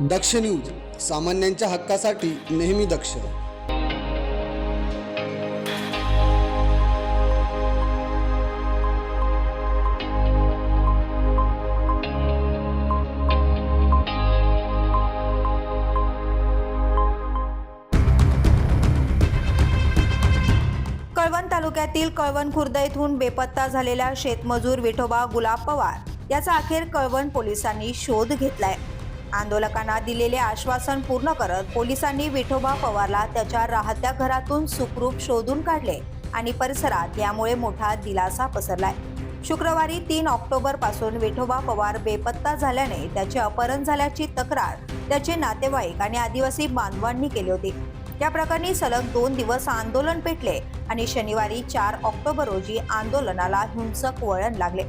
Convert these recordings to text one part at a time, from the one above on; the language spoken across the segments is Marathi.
दक्ष न्यूज सामान्यांच्या हक्कासाठी नेहमी दक्ष. कळवण तालुक्यातील कळवण खुर्द येथून बेपत्ता झालेला शेतमजूर विठोबा गुलाब पवार याचा अखेर कळवण पोलिसांनी शोध घेतलाय. आंदोलकांना दिलेले आश्वासन पूर्ण करत पोलिसांनी विठोबा पवारला त्याच्या राहत्या घरातून सुखरूप शोधून काढले आणि परिसरात यामुळे मोठा दिलासा पसरलाय. शुक्रवारी तीन ऑक्टोबरपासून विठोबा पवार बेपत्ता झाल्याने त्याचे अपहरण झाल्याची तक्रार त्याचे नातेवाईक आणि आदिवासी बांधवांनी केली होती. या प्रकरणी सलग दोन दिवस आंदोलन पेटले आणि शनिवारी चार ऑक्टोबर रोजी आंदोलनाला हिंसक वळण लागले.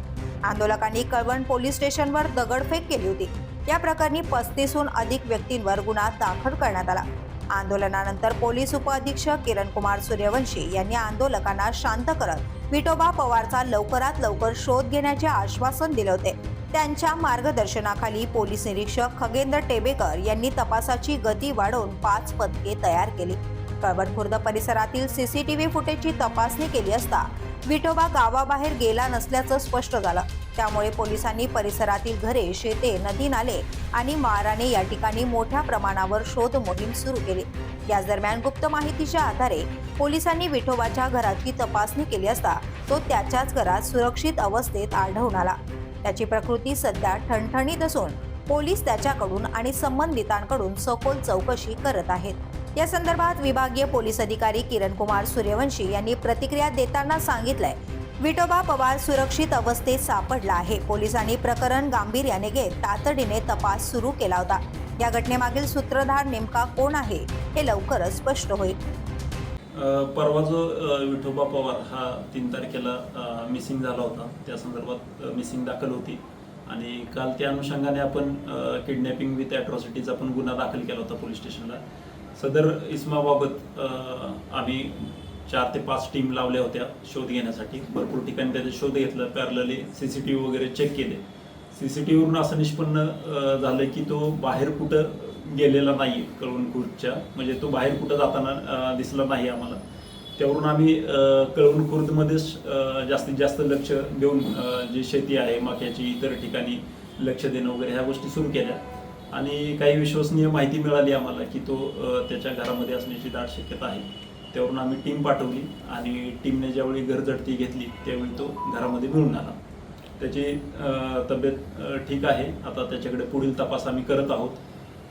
आंदोलकांनी कळवण पोलीस स्टेशनवर दगडफेक केली होती. या प्रकरणी पस्तीसहून अधिक व्यक्तींवर गुन्हा दाखल करण्यात आला. आंदोलनानंतर पोलीस उपअधीक्षक किरण कुमार सूर्यवंशी यांनी आंदोलकांना शांत करत विठोबा पवारचा लवकरात लवकर शोध घेण्याचे आश्वासन दिले होते. त्यांच्या मार्गदर्शनाखाली पोलीस निरीक्षक खगेंद्र टेबेकर यांनी तपासाची गती वाढवून पाच पथके तयार केली. कळवणखुर्द परिसरातील सीसीटीव्ही फुटेजची तपासणी केली असता विठोबा गावाबाहेर गेला नसल्याचं स्पष्ट झालं. त्यामुळे पोलिसांनी परिसरातील घरे शेते नदी नाले आणि माराने या ठिकाणी मोठ्या प्रमाणावर शोध मोहीम सुरू केली. याच दरम्यान गुप्त माहितीच्या आधारे पोलिसांनी विठोबाच्या घराची तपासणी केली असता तो त्याच्याच घरात सुरक्षित अवस्थेत आढळून आला. त्याची प्रकृती सध्या ठणठणीत असून पोलीस त्याच्याकडून आणि संबंधितांकडून सखोल चौकशी करत आहेत. या संदर्भात विभागीय पोलीस अधिकारी किरण कुमार सूर्यवंशी यांनी प्रतिक्रिया देताना सांगितलंय विठोबा पवार सुरक्षित अवस्थेत सापडला आहे. पोलिसांनी प्रकरण गांभीर्याने घेत तातडीने तपास सुरू केला होता. या घटनेमागील सूत्रधार नेमका कोण आहे हे लवकरच स्पष्ट होईल. परवा जो विठोबा पवार हा तीन तारखेला मिसिंग झाला होता. त्या संदर्भात मिसिंग दाखल होती. आणि काल त्या अनुषंगाने आपण किडनॅपिंग विथ ॲट्रॉसिटीचा पण गुन्हा दाखल केला होता पोलीस स्टेशनला. सदर इस्माबाबत आम्ही चार ते पाच टीम लावल्या होत्या शोध घेण्यासाठी. भरपूर ठिकाणी त्याचा शोध घेतला parallelly C C T V वगैरे चेक केले. सी सी टी व्हीवरून असं निष्पन्न झालं की तो बाहेर कुठं गेलेला नाही कळवणखुर्दच्या. म्हणजे तो बाहेर कुठं जाताना दिसला नाही आम्हाला. त्यावरून आम्ही कळवणखुर्दमध्येच जास्तीत जास्त लक्ष देऊन जी शेती आहे मक्याची इतर ठिकाणी लक्ष देणं वगैरे ह्या गोष्टी सुरू केल्या. आणि काही विश्वसनीय माहिती मिळाली आम्हाला की तो त्याच्या घरामध्ये असण्याची दाट शक्यता आहे. त्यावरून आम्ही टीम पाठवली आणि टीमने ज्यावेळी घरझडती घेतली त्यावेळी तो घरामध्ये मिळून आला. त्याची तब्येत ठीक आहे. आता त्याच्याकडे पुढील तपास आम्ही करत आहोत.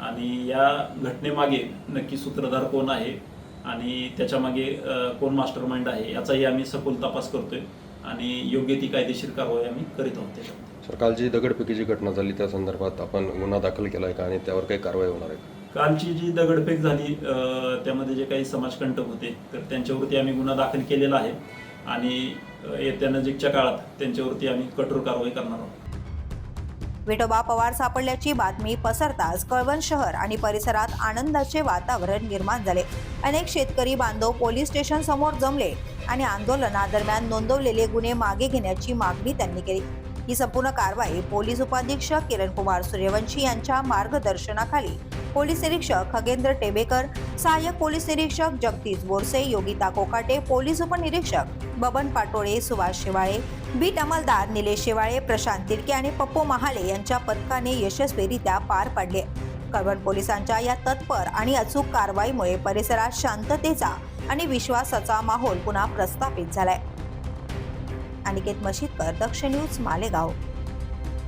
आणि या घटनेमागे नक्की सूत्रधार कोण आहे आणि त्याच्यामागे कोण मास्टर माइंड आहे याचाही आम्ही सखोल तपास करतोय. आणि योग्य ती कायदेशीर कारवाई आम्ही करीत आहोत त्याच्यामध्ये. सर काल जी दगडफेकीची घटना झाली त्या संदर्भात आपण गुन्हा दाखल केला आहे का आणि त्यावर काही कारवाई होणार आहे का? कालची जी दगडफेक झाली त्यामध्ये जे काही समाजकंटक होते तर त्यांच्यावरती आम्ही गुन्हा दाखल केलेला आहे. आणि येत्या नजीकच्या काळात त्यांच्यावरती आम्ही कठोर कारवाई करणार आहोत. विठोबा पवार सापडल्याची बातमी पसरताच कळवण शहर आणि परिसरात आनंदाचे वातावरण निर्माण झाले. अनेक शेतकरी बांधव पोलीस स्टेशन समोर जमले आणि आंदोलनादरम्यान नोंदवलेले गुन्हे मागे घेण्याची मागणी त्यांनी केली. ही संपूर्ण कारवाई पोलीस उपाधीक्षक किरण कुमार सूर्यवंशी यांच्या मार्गदर्शनाखाली. पोलीस निरीक्षक खगेंद्र टेबेकर सहाय्यक पोलीस निरीक्षक जगदीश बोरसे योगिता कोकाटे पोलीस उपनिरीक्षक बबन पाटोळे सुभाष शेवाळे बीट अंमलदार निलेश शेवाळे प्रशांत तिडके आणि पप्पू महाले यांच्या पथकाने यशस्वीरित्या पार पाडले. कळवण पोलिसांच्या या तत्पर आणि अचूक कारवाईमुळे परिसरात शांततेचा आणि विश्वासाचा माहोल पुन्हा प्रस्थापित झालाय. अनिकेत मशीदकर दक्ष न्यूज मालेगाव.